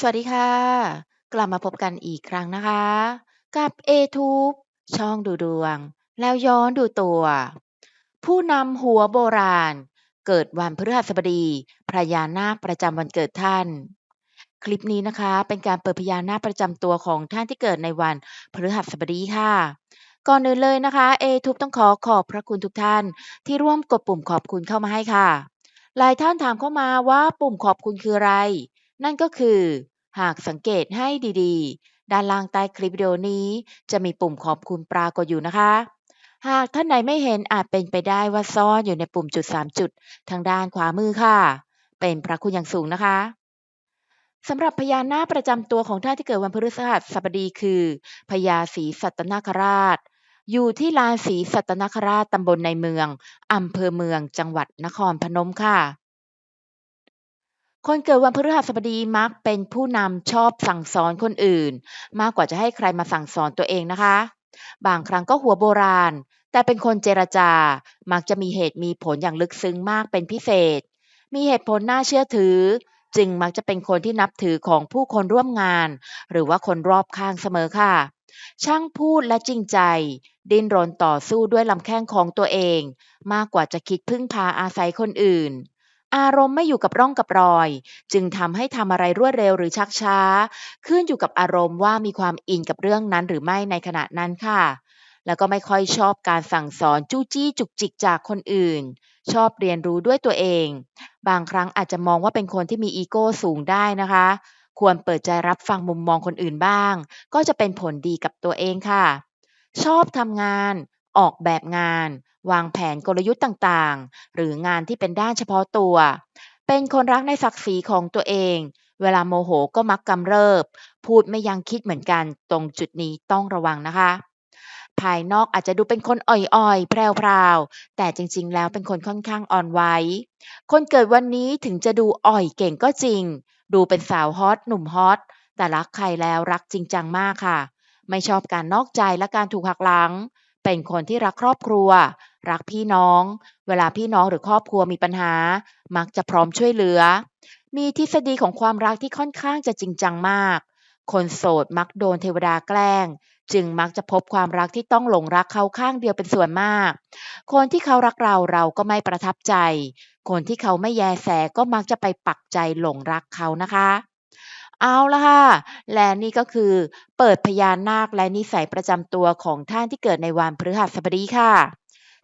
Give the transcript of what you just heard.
สวัสดีค่ะ กลับมาพบกันอีกครั้งนะคะ กับ A-Tube ช่องดูดวง แล้วย้อนดูตัว ผู้นำหัวโบราณ เกิดวันพฤหัสบดีพญานาคประจำวันเกิดท่าน คลิปนี้นะคะ เป็นการเปิดพญานาคประจำตัวของท่านที่เกิดในวันพฤหัสบดีค่ะ ก่อนอื่นเลยนะคะ A-Tube ต้องขอขอบพระคุณทุกท่าน ที่ร่วมกดปุ่มขอบคุณเข้ามาให้ค่ะ หลายท่านถามเข้ามาว่าปุ่มขอบคุณคืออะไร นั่นก็คือ หากสังเกตให้ดีๆ ด้านล่างใต้คลิปวิดีโอนี้จะมีปุ่มขอบคุณปรากฏอยู่นะคะ หากท่านไหนไม่เห็นอาจเป็นไปได้ว่าซ่อนอยู่ในปุ่มจุด 3 จุด ทางด้านขวามือค่ะ เป็นพระคุณอย่างสูงนะคะสำหรับพญานาคประจำตัวของท่านที่เกิดวันพฤหัสบดีคือพญาศรีสัตนาคราช อยู่ที่ลานศรีสัตนาคราชตำบลในเมืองอำเภอเมืองจังหวัดนครพนมค่ะ คนเกิดวันพฤหัสบดีมักเป็นผู้นำชอบสั่งสอนคนอื่น มากกว่าจะให้ใครมาสั่งสอนตัวเองนะคะ บางครั้งก็หัวโบราณ แต่เป็นคนเจรจา มักจะมีเหตุมีผลอย่างลึกซึ้งมากเป็นพิเศษ มีเหตุผลน่าเชื่อถือ จึงมักจะเป็นคนที่นับถือของผู้คนร่วมงาน หรือว่าคนรอบข้างเสมอค่ะ ช่างพูดและจริงใจ ดิ้นรนต่อสู้ด้วยลำแข้งของตัวเอง มากกว่าจะคิดพึ่งพาอาศัยคนอื่น อารมณ์ไม่อยู่กับร่องกับรอย จึงทำให้ทำอะไรรวดเร็วหรือชักช้า ขึ้นอยู่กับอารมณ์ว่ามีความอินกับเรื่องนั้นหรือไม่ในขณะนั้นค่ะ แล้วก็ไม่ค่อยชอบการสั่งสอนจู้จี้จุกจิกจากคนอื่น ชอบเรียนรู้ด้วยตัวเอง บางครั้งอาจจะมองว่าเป็นคนที่มีอีโก้สูงได้นะคะ ควรเปิดใจรับฟังมุมมองคนอื่นบ้าง ก็จะเป็นผลดีกับตัวเองค่ะ ชอบทำงาน ออกแบบงาน วางแผนกลยุทธ์ต่างๆ หรืองานที่เป็นด้านเฉพาะตัว เป็นคนรักในศักดิ์ศรีของตัวเอง เวลาโมโหก็มักกำเริบ พูดไม่ยังคิดเหมือนกัน ตรงจุดนี้ต้องระวังนะคะ ภายนอกอาจจะดูเป็นคนอ่อยๆ แพรวๆ แต่จริงๆ แล้วเป็นคนค่อนข้างอ่อนไหว คนเกิดวันนี้ถึงจะดูอ่อยเก่งก็จริง ดูเป็นสาวฮอตหนุ่มฮอต แต่รักใครแล้วรักจริงจังมากค่ะ ไม่ชอบการนอกใจและการถูกหักหลัง เป็นคนที่รักครอบครัว รักพี่น้อง เวลาพี่น้องหรือครอบครัวมีปัญหา มักจะพร้อมช่วยเหลือ มีทฤษฎีของความรักที่ค่อนข้างจะจริงจังมาก คนโสดมักโดนเทวดาแกล้ง จึงมักจะพบความรักที่ต้องหลงรักเขาข้างเดียวเป็นส่วนมาก คนที่เขารักเราเราก็ไม่ประทับใจ คนที่เขาไม่แยแสก็มักจะไปปักใจหลงรักเขานะคะเอาละค่ะ และนี่ก็คือเปิดพญานาคและนิสัยประจำตัวของท่านที่เกิดในวันพฤหัสบดีค่ะ